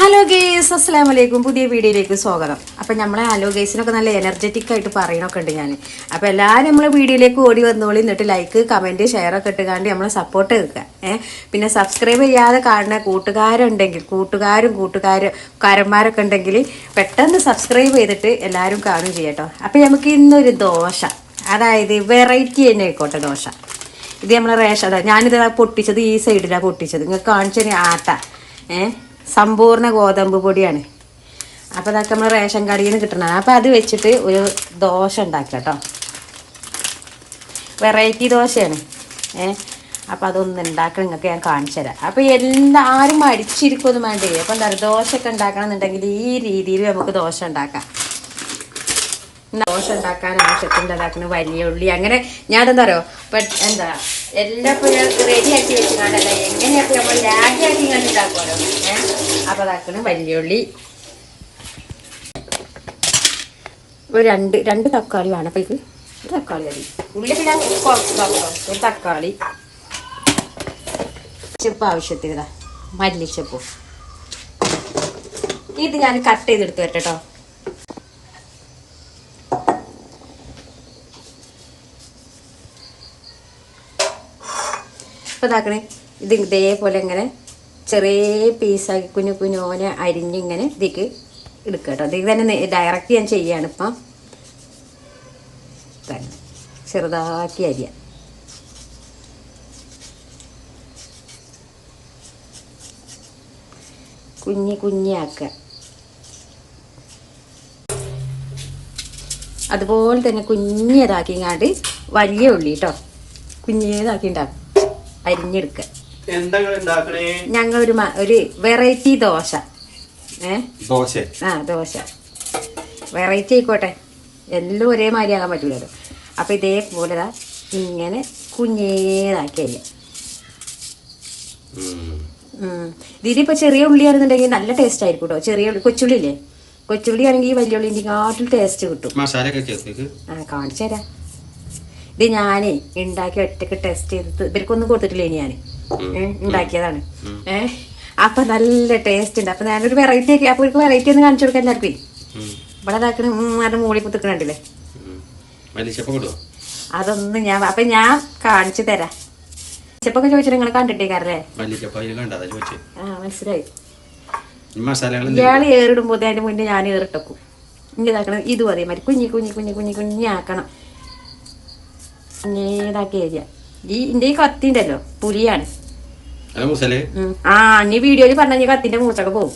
Hello guys അസ്സാം വലൈക്കും പുതിയ വീഡിയോയിലേക്ക് സ്വാഗതം. അപ്പം നമ്മളെ ഹലോ ഗേസിനൊക്കെ നല്ല എനർജറ്റിക് ആയിട്ട് പറയണൊക്കെ ഉണ്ട് ഞാൻ അപ്പോൾ എല്ലാവരും നമ്മളെ വീഡിയോയിലേക്ക് ഓടി വന്നോളി. എന്നിട്ട് ലൈക്ക് കമന്റ് ഷെയർ ഒക്കെ ഇട്ടുകാണ്ട് നമ്മളെ സപ്പോർട്ട് വെക്കുക ഏഹ് പിന്നെ സബ്സ്ക്രൈബ് ചെയ്യാതെ കാണുന്ന കൂട്ടുകാരുണ്ടെങ്കിൽ കൂട്ടുകാരും കൂട്ടുകാരും കാരന്മാരൊക്കെ ഉണ്ടെങ്കിൽ പെട്ടെന്ന് സബ്സ്ക്രൈബ് ചെയ്തിട്ട് എല്ലാവരും കാണും ചെയ്യട്ടോ അപ്പം നമുക്ക് ഇന്നൊരു ദോശ. അതായത് വെറൈറ്റി തന്നെ ആയിക്കോട്ടെ ദോശ. ഇത് നമ്മളെ റേഷൻ ഞാനിത് പൊട്ടിച്ചത് ഈ സൈഡിലാണ് പൊട്ടിച്ചത്. നിങ്ങൾക്ക് കാണിച്ചു ആട്ട. ഏഹ് സമ്പൂർണ ഗോതമ്പ് പൊടിയാണ്. അപ്പോൾ അതൊക്കെ നമ്മൾ റേഷൻ കടയിൽ നിന്ന് കിട്ടണം അപ്പോൾ അത് വെച്ചിട്ട് ഒരു ദോശ ഉണ്ടാക്കുക കേട്ടോ വെറൈറ്റി ദോശയാണ്. ഏ അപ്പോൾ അതൊന്ന് ഉണ്ടാക്കണം. നിങ്ങൾക്ക് ഞാൻ കാണിച്ചു തരാം. അപ്പോൾ എല്ലാവരും മടിച്ചിരിക്കൊന്നും വേണ്ടേ. അപ്പോൾ എന്താ പറയുക ദോശയൊക്കെ ഉണ്ടാക്കണം എന്നുണ്ടെങ്കിൽ ഈ രീതിയിൽ നമുക്ക് ദോശ ഉണ്ടാക്കാം. ദോശ ഉണ്ടാക്കാൻ ആവശ്യത്തിന്റെ ഉണ്ടാക്കുന്ന വലിയ ഉള്ളി. അങ്ങനെ ഞാൻ എന്താ പറയുക ഇപ്പം എന്താ എല്ലാം ഇപ്പോൾ റെഡി ആക്കി വെച്ചിട്ടുണ്ടല്ല എങ്ങനെയൊക്കെ നമ്മൾ ലാഗി ആക്കി കണ്ട് ഉണ്ടാക്കുമല്ലോ ഏഹ് അപ്പോൾ അതാക്കണം വലിയുള്ളി ഒരു രണ്ട് രണ്ട് തക്കാളി വേണം. അപ്പോൾ ഇത് ഒരു തക്കാളി മതി. ഉള്ളി പിന്നെ കുറച്ച് തക്കാളി ഒരു തക്കാളി. ചെപ്പ് ആവശ്യത്തിന് ഇതാ മല്ലിച്ചപ്പും. ഇത് ഞാൻ കട്ട് ചെയ്തെടുത്ത് വരട്ടോ ഇപ്പൊ ഇതാക്കണേ ഇത് ഇതേപോലെ ഇങ്ങനെ ചെറിയ പീസാക്കി കുഞ്ഞു കുഞ്ഞോനെ അരിഞ്ഞിങ്ങനെ ഇതിക്ക് എടുക്കുക കേട്ടോ. തന്നെ ഡയറക്റ്റ് ഞാൻ ചെയ്യാണ് ഇപ്പം. തന്നെ ചെറുതാക്കി അരിയ. കുഞ്ഞി കുഞ്ഞാക്കുക അതുപോലെ തന്നെ കുഞ്ഞതാക്കിങ്ങാണ്ട് വലിയ ഉള്ളി കേട്ടോ. കുഞ്ഞേതാക്കി ഉണ്ടാക്കും അരിഞ്ഞെടുക്കുക. എന്താ ഉണ്ടാക്കണേ ഞങ്ങൾ ഒരു ഒരു വെറൈറ്റി ദോശ. ഏ? ദോശ. ആ ദോശ. വെറൈറ്റി ആയിക്കോട്ടെ. എല്ലാം ഒരേ മാതിരി ആകാൻ പറ്റില്ലല്ലോ അപ്പം ഇതേപോലെ ഇങ്ങനെ കുഞ്ഞേതാക്കി അരിയാം ഇതിലിപ്പോൾ ചെറിയ ഉള്ളിയാണെന്നുണ്ടെങ്കിൽ നല്ല ടേസ്റ്റ് ആയിരിക്കും കേട്ടോ ചെറിയ ഉള്ളി കൊച്ചുള്ളി ഇല്ലേ? കൊച്ചുള്ളി ആണെങ്കിൽ വലിയ ഉള്ളിന്റെ കാട്ടിൽ ടേസ്റ്റ് കിട്ടും. ആ കാണിച്ചു തരാം. ഇത് ഞാനേ ഉണ്ടാക്കി ഒറ്റയ്ക്ക് ടെസ്റ്റ് ചെയ്തിട്ട് ഇവർക്കൊന്നും കൊടുത്തിട്ടില്ല ഞാൻ ഉണ്ടാക്കിയതാണ്. ഏഹ് അപ്പൊ നല്ല ടേസ്റ്റ് ഉണ്ട്. അപ്പൊ ഞാനൊരു വെറൈറ്റി ഒക്കെ അപ്പൊ ഒരു വെറൈറ്റി ഒന്ന് കാണിച്ചു കൊടുക്കാൻ എല്ലാവർക്കും. ഇവിടെ ഇതാക്കണ അതിന്റെ മൂളി കുത്തിക്കണുണ്ടല്ലേ അതൊന്നും ഞാൻ അപ്പൊ ഞാൻ കാണിച്ചു തരാം. മല്ലിച്ചപ്പൊക്കെ ചോദിച്ചു നിങ്ങൾ കണ്ടിട്ടേക്കാരല്ലേ? ആ മനസ്സിലായി. ഇയാൾ ഏറിടുമ്പോ അതിന്റെ മുന്നേ ഞാൻ ഏറിട്ടക്കും. ഇനി ഇതാക്കണം ഇതും അതേമാതിരി കുഞ്ഞി കുഞ്ഞി കുഞ്ഞി കുഞ്ഞി കുഞ്ഞി ആക്കണം. ഇതാക്കി ഏരിയ. ഈ ഇന്റെ ഈ കത്തിണ്ടല്ലോ പുലിയാണ്. അത് മുസൽ? ആ നീ വീഡിയോയിൽ പറഞ്ഞ കത്തിന്റെ മൂച്ചൊക്കെ പോകും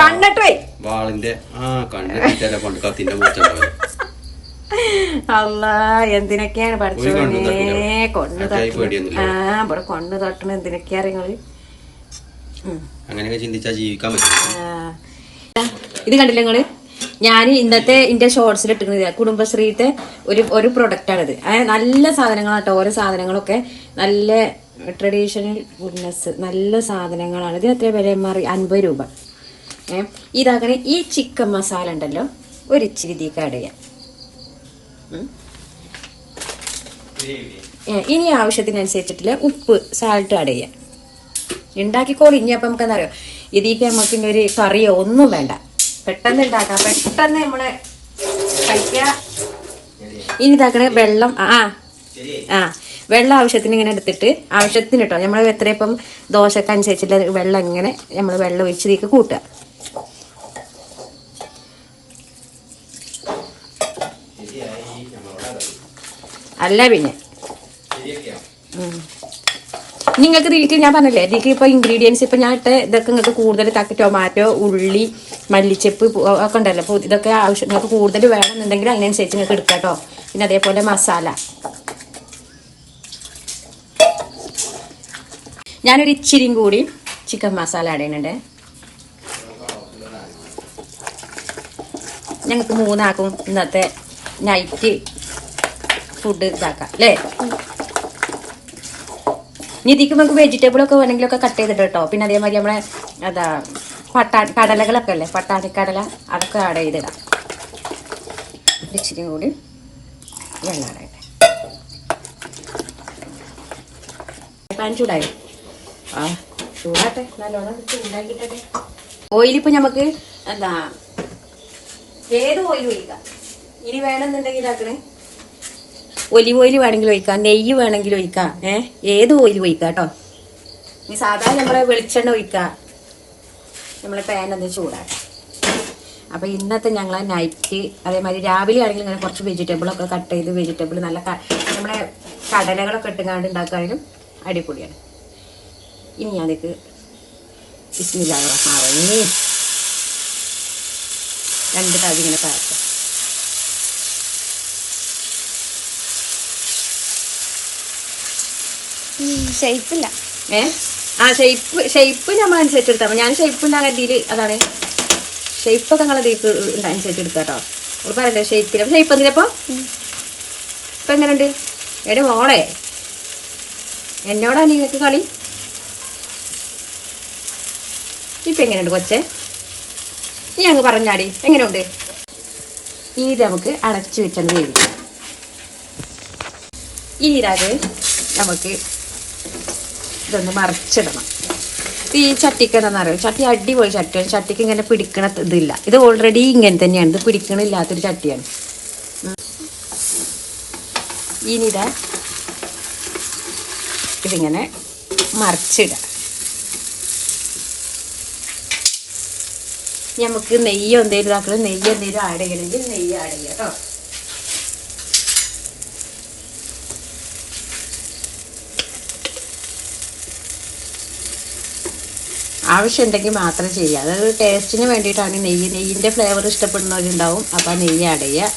കണ്ടിട്ട് വാളിന്റെ ആ കത്തിന്റെ അല്ല എന്തിനൊക്കെയാണ് പഠിച്ചോനെ. കൊണ്ടു തട്ടണ ആ ഇവിടെ കൊണ്ടു തട്ടണ എന്തിനൊക്കെയാ നിങ്ങൾ. അങ്ങനെയൊക്കെ ചിന്തിച്ചാ ജീവിക്കാൻ പറ്റും. ഇത് കണ്ടില്ല നിങ്ങൾ? ഞാൻ ഇന്നത്തെ ഇന്റെ ഷോർട്സിൽ ഇട്ടിരുന്നത് കുടുംബശ്രീത്തെ ഒരു ഒരു പ്രൊഡക്റ്റ് ആണിത്. അതായത് നല്ല സാധനങ്ങളാട്ടോ ഓരോ സാധനങ്ങളൊക്കെ നല്ല ട്രഡീഷണൽ ഗുഡ്നസ് നല്ല സാധനങ്ങളാണ്. ഇത് എത്ര വില? മാറി അൻപത് രൂപ. ഏ? ഇതാക്കണേ ഈ ചിക്കൻ മസാല ഉണ്ടല്ലോ ഒരു ഇച്ചിരി ഇതിക്ക് ആഡ് ചെയ്യാം. ഇനി ആവശ്യത്തിനനുസരിച്ചിട്ടുള്ള ഉപ്പ് സാൾട്ട് ആഡ് ചെയ്യാം. ഉണ്ടാക്കിക്കോളി ഇനി അപ്പം നമുക്ക് എന്താ പറയുക ഇതിക്ക് നമുക്ക് ഒരു കറിയോ ഒന്നും വേണ്ട. പെട്ടെന്ന് ഉണ്ടാക്കാം പെട്ടെന്ന് നമ്മൾ കഴിക്കുക. ഇനി ഇതാക്കണേ വെള്ളം. ആ ആ. വെള്ളം ആവശ്യത്തിന് ഇങ്ങനെ എടുത്തിട്ട് ആവശ്യത്തിന് കേട്ടോ നമ്മൾ എത്ര ഇപ്പം ദോശക്ക് അനുസരിച്ചിട്ട് വെള്ളം ഇങ്ങനെ നമ്മൾ വെള്ളം ഒഴിച്ച് ഇതിക്ക് കൂട്ടുക. അല്ല പിന്നെ. നിങ്ങൾക്ക് ഇതിലേക്ക് ഞാൻ പറഞ്ഞില്ലേ ഇതിലേക്ക് ഇപ്പോൾ ഇൻഗ്രീഡിയൻസ് ഇപ്പോൾ ഞാൻ ഇട്ട ഇതൊക്കെ നിങ്ങൾക്ക് കൂടുതൽ തക്ക ടൊമാറ്റോ ഉള്ളി മല്ലിച്ചപ്പ് ഒക്കെ ഉണ്ടല്ലോ. അപ്പോൾ ഇതൊക്കെ ആവശ്യം നിങ്ങൾക്ക് കൂടുതൽ വേണമെന്നുണ്ടെങ്കിൽ അതിനനുസരിച്ച് നിങ്ങൾക്ക് എടുക്കാം കേട്ടോ. പിന്നെ അതേപോലെ മസാല. ഞാനൊരു ഇച്ചിരിയും കൂടി ചിക്കൻ മസാല അടയുന്നുണ്ട് ഞങ്ങൾക്ക് മൂന്നാക്കും ഇന്നത്തെ നൈറ്റ് ഫുഡ് ഇതാക്കാം അല്ലേ? ഇനി ഇതിക്ക് നമുക്ക് വെജിറ്റബിൾ ഒക്കെ വേണമെങ്കിലൊക്കെ കട്ട് ചെയ്തിട്ട് കേട്ടോ. പിന്നെ അതേമാതിരി നമ്മളെ അതാ പട്ടാ കടലകളൊക്കെ അല്ലേ? പട്ടാണിക്കടല അതൊക്കെ ആഡ് ചെയ്തിടാം. ഇച്ചിരി കൂടി വെള്ളം ആഡ് ചെയ്യട്ടെ. പാൻ ചൂടായി? ആ ചൂടാട്ടെ. നല്ലോണം ചൂടാക്കിട്ടെ നമുക്ക് എന്താ ഏത് ഓയിൽ ഒഴിക്കാം? ഇനി വേണമെന്നുണ്ടെങ്കിൽ ഇതാക്കണേ. ഒലിവ് ഓയിൽ വേണമെങ്കിൽ ഒഴിക്കാം. നെയ്യ് വേണമെങ്കിൽ ഒഴിക്കാം. ഏ? ഏത് ഓയിൽ ഒഴിക്കാം കേട്ടോ ഇനി സാധാരണ നമ്മളെ വെളിച്ചെണ്ണ ഒഴിക്കാം. നമ്മൾ പാനൊന്ന് ചൂടാക്കാം. അപ്പോൾ ഇന്നത്തെ ഞങ്ങളെ നൈറ്റ് അതേമാതിരി രാവിലെ ആണെങ്കിൽ ഇങ്ങനെ കുറച്ച് വെജിറ്റബിളൊക്കെ കട്ട് ചെയ്ത് വെജിറ്റബിൾ നല്ല നമ്മളെ കടലകളൊക്കെ ഇട്ടുകാണ്ട് ഉണ്ടാക്കാനും അടിപൊളിയാണ്. ഇനി ഞാനേക്ക് ബിസ്മില്ലാതെ റഹ്മാനി രണ്ട് തവി ഇങ്ങനെ പരത്താം ഷേപ്പില്ല ഏ? ആ ഷേപ്പ് ഷേപ്പ് നമ്മൾ അനുസരിച്ച് എടുത്താൽ മതി ഞാൻ ഷേപ്പ് ഉണ്ടാകാൻ രീതിയിൽ അതാണ്. ഷെയ്പ്പൊക്കെ നിങ്ങളെ ദീപ്പ് അനുസരിച്ച് എടുക്കുക കേട്ടോ നമ്മൾ പറയണ്ടേ ഷെയ്പ്പിൽ ഷെയ്പ്പ് എന്തിനപ്പോൾ ഇപ്പം? എങ്ങനെയുണ്ട്? എടെ മോളെ. എന്നോടാ നിങ്ങൾക്ക് കളി? ഇപ്പം എങ്ങനെയുണ്ട് കൊച്ചേ? നീ അങ്ങ് പറഞ്ഞാടി. എങ്ങനെയുണ്ട്? ഈ ഇത് നമുക്ക് അടച്ചു വെച്ചാൽ വേവിക്കാം. ഇനി ഇതാത് നമുക്ക് ഇതൊന്ന് മറിച്ചിടണം. ഈ ചട്ടിക്ക് എന്താണെന്നറിയോ ചട്ടി അടിപൊളി ചട്ടിയാണ്. ചട്ടിക്ക് ഇങ്ങനെ പിടിക്കണ ഇതില്ല. ഇത് ഓൾറെഡി ഇങ്ങനെ തന്നെയാണ്. ഇത് പിടിക്കണില്ലാത്തൊരു ചട്ടിയാണ്. ഉം. ഇനി ഇതാ ഇതിങ്ങനെ മറിച്ചിടുക നമുക്ക് നെയ്യ് എന്തെങ്കിലും ഇതാക്കണം. നെയ്യ് എന്തെങ്കിലും ആഡ് ചെയ്യണമെങ്കിൽ നെയ്യ് ആഡ് ചെയ്യാം കേട്ടോ. ആവശ്യമുണ്ടെങ്കിൽ മാത്രം ചെയ്യുക. അതായത് ടേസ്റ്റിന് വേണ്ടിയിട്ടാണ് നെയ്യ്. നെയ്യിന്റെ ഫ്ലേവർ ഇഷ്ടപ്പെടുന്നവരുണ്ടാവും. അപ്പോൾ നെയ്യ് ആഡ് ചെയ്യുക.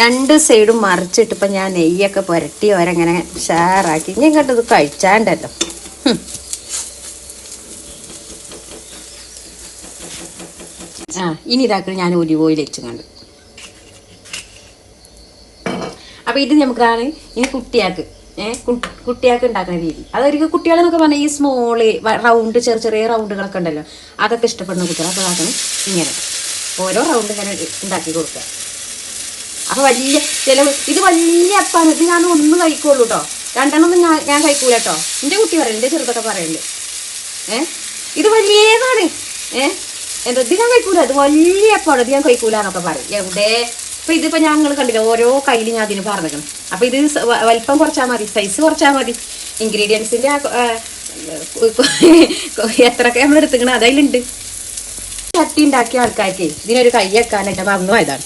രണ്ട് സൈഡും മറിച്ചിട്ട് ഞാൻ നെയ്യൊക്കെ പുരട്ടി ഓരങ്ങനെ ഷെയറാക്കി ഇനി ഇങ്ങോട്ട് കഴിച്ചാണ്ടല്ലോ. ആ ഇനി ഇതാക്കി ഞാൻ ഒലിവ് ഓയിൽ വെച്ച് കണ്ടു അപ്പോൾ ഇത് നമുക്കാണ് ഇനി കുട്ടിയാക്ക്. ഏഹ് കുട്ടിയാക്ക് ഉണ്ടാക്കുന്ന രീതി. അതൊരു കുട്ടികളെന്നൊക്കെ പറഞ്ഞാൽ ഈ സ്മോൾ റൗണ്ട് ചെറിയ ചെറിയ റൗണ്ടുകളൊക്കെ ഉണ്ടല്ലോ. അതൊക്കെ ഇഷ്ടപ്പെടുന്ന കുട്ടികൾ അപ്പോൾ അതാണ് ഇങ്ങനെ. ഓരോ റൗണ്ട് ഇങ്ങനെ ഉണ്ടാക്കി കൊടുക്കുക. അപ്പൊ വലിയ ചില ഇത് വലിയ അപ്പാണ്. ഇത് ഞാൻ ഒന്ന് കഴിക്കുള്ളൂ കേട്ടോ രണ്ടെണ്ണൊന്നും ഞാൻ ഞാൻ കഴിക്കൂല കേട്ടോ എന്റെ കുട്ടി പറയും എന്റെ ചെറുതൊക്കെ പറയുന്നുണ്ട് ഏ? ഇത് വലിയതാണ്. ഏ? എന്താ ഇത് ഞാൻ കഴിക്കൂല. ഇത് വലിയ അപ്പാണ്. ഇത് ഞാൻ കഴിക്കൂല എന്നൊക്കെ പറയും. എവിടെ? ഇപ്പൊ ഇതിപ്പോ ഞങ്ങൾ കണ്ടില്ല ഓരോ കയ്യിൽ ഞാൻ അതിന് പറഞ്ഞേക്കണം അപ്പൊ ഇത് വലിപ്പം കുറച്ചാൽ മതി സൈസ് കുറച്ചാൽ മതി. ഇൻഗ്രീഡിയൻസിന്റെ എത്രയൊക്കെ നമ്മൾ എടുത്തിക്കണം അതിലുണ്ട് ചട്ടി ഉണ്ടാക്കിയ ആൾക്കാർക്ക് ഇതിനൊരു കൈ വെക്കാനായിട്ട് മറന്നു പോയതാണ്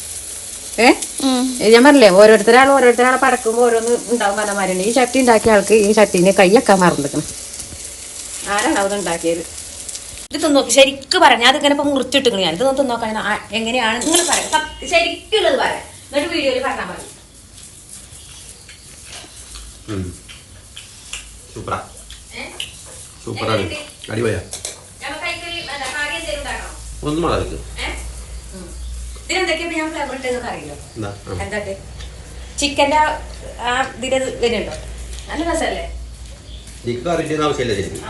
ഏഹ് ഞാൻ പറഞ്ഞില്ലേ ഓരോരുത്തരാൾ ഓരോരുത്തരാളെ പടക്കുമ്പോൾ ഓരോന്ന് ഉണ്ടാവും പലമാരുണ്ട് ഈ ചട്ടി ഉണ്ടാക്കിയ ആൾക്ക് ഈ ചട്ടീനെ വെക്കാൻ മറന്നിരിക്കണം ആരാണ് അത് ഉണ്ടാക്കിയത്? ഇത് തിന്നോക്ക് ശരിക്കും പറഞ്ഞു ഞാൻ അതിങ്ങനെ ഇപ്പൊ മുറിച്ചിട്ടു ഞാൻ. ഇത് തിന്നോക്കാൻ എങ്ങനെയാണ്? നിങ്ങൾ പറയാം. ശരിക്കുള്ളത് പറയാം. എന്നിട്ട് വീഡിയോയിൽ പറഞ്ഞാൽ മതി. സൂപ്പറാ? സൂപ്പറാണ്? അടിപൊളിയാ? ഒന്നും ചിക്കന്റെ വരുന്നുണ്ടോ? നല്ല രസമല്ലേ ആവശ്യമില്ല ശരിക്കും.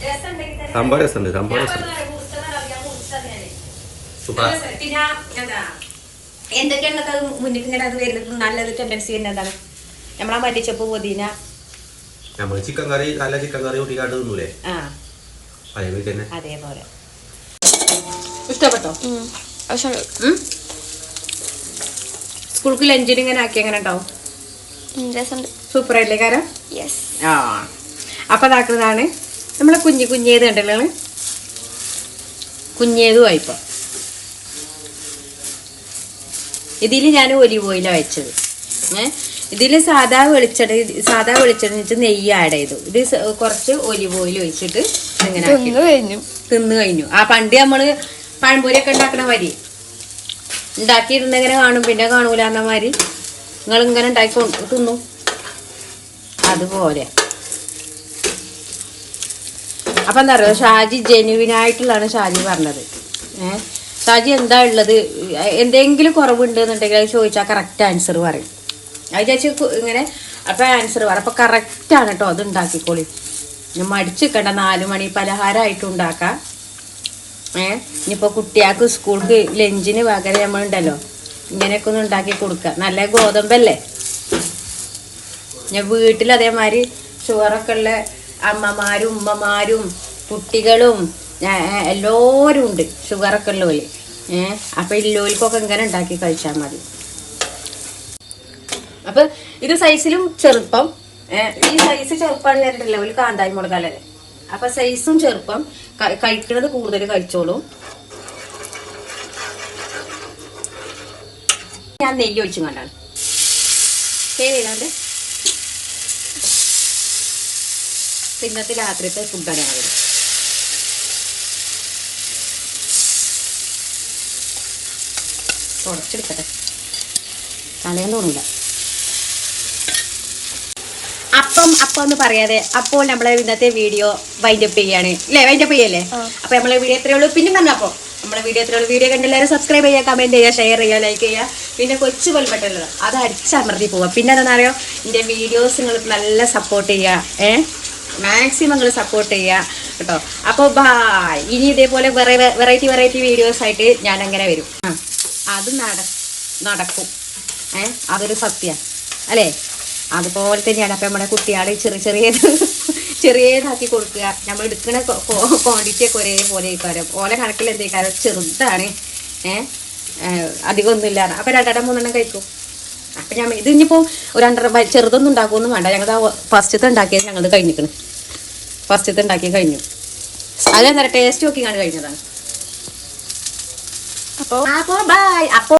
സംഭവം രസമുണ്ട് സംഭവം ഞാൻ രസം പറഞ്ഞ മുറിച്ചതാണ് അറിയാം, മുറിച്ചതാണ് ഞാൻ. സൂപ്പറാ നല്ല രസം. പിന്നെ എന്താ എന്തൊക്കെയാണ് അത് മുന്നിൽ ഇങ്ങനെ അത് വരുന്നത്? നല്ലത് ടെൻഡൻസി തന്നെ എന്താണ്? നമ്മളാ മല്ലിച്ചപ്പ് പുതിന. നമ്മൾ ചിക്കൻ കറി നല്ല ചിക്കൻ കറി കൂട്ടിക്കാണ്ട് തിന്നൂലേ? ആ. അതേപോലെ തന്നെ. അതേപോലെ. ഇഷ്ടപ്പെട്ടോ? പക്ഷെ ഉം? സ്കൂൾക്ക് ലഞ്ചിന് ഇങ്ങനെ ആക്കി എങ്ങനെ ഉണ്ടാവും? സൂപ്പർ അല്ലേ കാരം? ആ. അപ്പൊ അതാക്കുന്നതാണ് നമ്മളെ കുഞ്ഞി കുഞ്ഞേത് കണ്ടല്ലോ കുഞ്ഞേതും ഇപ്പൊ ഇതിൽ ഞാൻ ഒലിവ് ഓയിലാണ് വെച്ചത്. ഏഹ് ഇതിൽ സാധാ വെളിച്ചെട സാധാ വെളിച്ചെണ്ണ വെച്ച് നെയ്യ് ആഡ് ചെയ്തു. ഇത് കുറച്ച് ഒലിവ് ഓയിൽ ഒഴിച്ചിട്ട് ഇങ്ങനെ കഴിഞ്ഞു. തിന്നു കഴിഞ്ഞു. ആ പണ്ട് നമ്മൾ പഴംപൊരിയൊക്കെ ഉണ്ടാക്കണ മാതിരി. ഉണ്ടാക്കിയിരുന്നെങ്ങനെ കാണും പിന്നെ കാണൂല എന്ന മാതിരി. നിങ്ങൾ ഇങ്ങനെ ഉണ്ടാക്കി തിന്നു. അതുപോലെ. അപ്പൊ എന്താ പറയുക ഷാജി ജെന്യുവിനായിട്ടുള്ളതാണ് ഷാജി പറഞ്ഞത്. ഏഹ് ഷാജി എന്താ ഉള്ളത്? എന്തെങ്കിലും കുറവുണ്ട് എന്നുണ്ടെങ്കിൽ അത് ചോദിച്ചാൽ കറക്റ്റ് ആൻസർ പറയും. അത് ചേച്ചി ഇങ്ങനെ അപ്പൊ ആൻസർ പറയും അപ്പൊ കറക്റ്റ് ആണ് കേട്ടോ അത് ഉണ്ടാക്കിക്കോളി. ഇനി മടിച്ചിക്കണ്ട നാല് മണി പലഹാരമായിട്ട് ഉണ്ടാക്കാം. ഏ? ഇനിയിപ്പോൾ കുട്ടികൾക്ക് സ്കൂൾക്ക് ലഞ്ചിന് പകരം നമ്മളുണ്ടല്ലോ. ഇങ്ങനെയൊക്കെ ഒന്ന് ഉണ്ടാക്കി കൊടുക്കുക നല്ല ഗോതമ്പല്ലേ? ഞാൻ വീട്ടിൽ അതേമാതിരി ഷുഗറൊക്കെ ഉള്ള അമ്മമാരും ഉമ്മമാരും കുട്ടികളും എല്ലാവരും ഉണ്ട്. ഷുഗറൊക്കെ ഉള്ളവര്. ഏഹ് അപ്പൊ ഇല്ലോലിക്കൊക്കെ ഇങ്ങനെ ഉണ്ടാക്കി കഴിച്ചാൽ മതി. അപ്പൊ ഇത് സൈസിലും ചെറുപ്പം. ഈ സൈസ് ചെറുപ്പാണ് നേരിട്ടില്ല ഒരു കാന്തായി മുളകല്ലേ അപ്പൊ സൈസും ചെറുപ്പം. കഴിക്കുന്നത് കൂടുതൽ കഴിച്ചോളൂ. ഞാൻ നെയ്യ് ഒഴിച്ചും കണ്ടാണ്. ശരിയില്ലാണ്ട് ഇന്നത്തെ രാത്രിത്തെ ഫുഡാണ് ഞങ്ങൾ തുടച്ചെടുക്കട്ടെ. കളയാൻ തോന്നില്ല അപ്പം അപ്പം എന്ന് പറയാതെ അപ്പോൾ നമ്മളെ ഇന്നത്തെ വീഡിയോ വൈൻഡപ്പ് ചെയ്യാണ്. അല്ലേ വൈൻഡപ്പ് ചെയ്യല്ലേ. അപ്പൊ നമ്മളെ വീഡിയോ എത്രയേ ഉള്ളൂ. പിന്നെ പറഞ്ഞപ്പോ നമ്മളെ വീഡിയോ എത്ര ഉള്ളൂ. വീഡിയോ കണ്ടെല്ലാവരും സബ്സ്ക്രൈബ് ചെയ്യുക കമന്റ് ചെയ്യുക ഷെയർ ചെയ്യുക ലൈക്ക് ചെയ്യുക. പിന്നെ കൊച്ചു കൊൽപ്പെട്ടല്ലോ അത് അടിച്ചമർത്തി പോവുക. പിന്നെ എന്താണെന്നറിയോ? എന്റെ വീഡിയോസ് നിങ്ങൾ നല്ല സപ്പോർട്ട് ചെയ്യുക. ഏ? മാക്സിമം നിങ്ങൾ സപ്പോർട്ട് ചെയ്യുക കേട്ടോ? അപ്പോൾ ബായ് ഇനി ഇതേപോലെ വെറൈറ്റി വെറൈറ്റി വീഡിയോസ് ആയിട്ട് ഞാൻ അങ്ങനെ വരും. ആ. അത് നട നടക്കും. ഏ? അതൊരു സത്യം. അല്ലേ? അതുപോലെ തന്നെയാണ് അപ്പം നമ്മുടെ കുട്ടികളെ ചെറിയ ചെറിയ ചെറിയതാക്കി കൊടുക്കുക. നമ്മൾ എടുക്കുന്ന ക്വാണ്ടിറ്റി ഒക്കെ ഒരേപോലെ കാരം ഓല കണക്കിൽ എന്തേക്കാരം? ചെറുതാണ്. ഏഹ് അധികമൊന്നുമില്ല. അപ്പം രണ്ടെണ്ണം മൂന്നെണ്ണം കഴിക്കും. അപ്പം ഞാൻ ഇത് ഇനിയിപ്പോൾ ഒരു രണ്ടര ചെറുതൊന്നും ഉണ്ടാക്കുമൊന്നും വേണ്ട. ഞങ്ങൾ ഫസ്റ്റത്തെ ഉണ്ടാക്കിയത് ഞങ്ങൾ കഴിഞ്ഞിരിക്കണം ഫസ്റ്റത്തെ ഉണ്ടാക്കി കഴിഞ്ഞു. അതെന്താ ടേസ്റ്റ് നോക്കി കണ്ട് കഴിഞ്ഞതാണ്. അപ്പോൾ അപ്പോൾ ബൈ അപ്പോൾ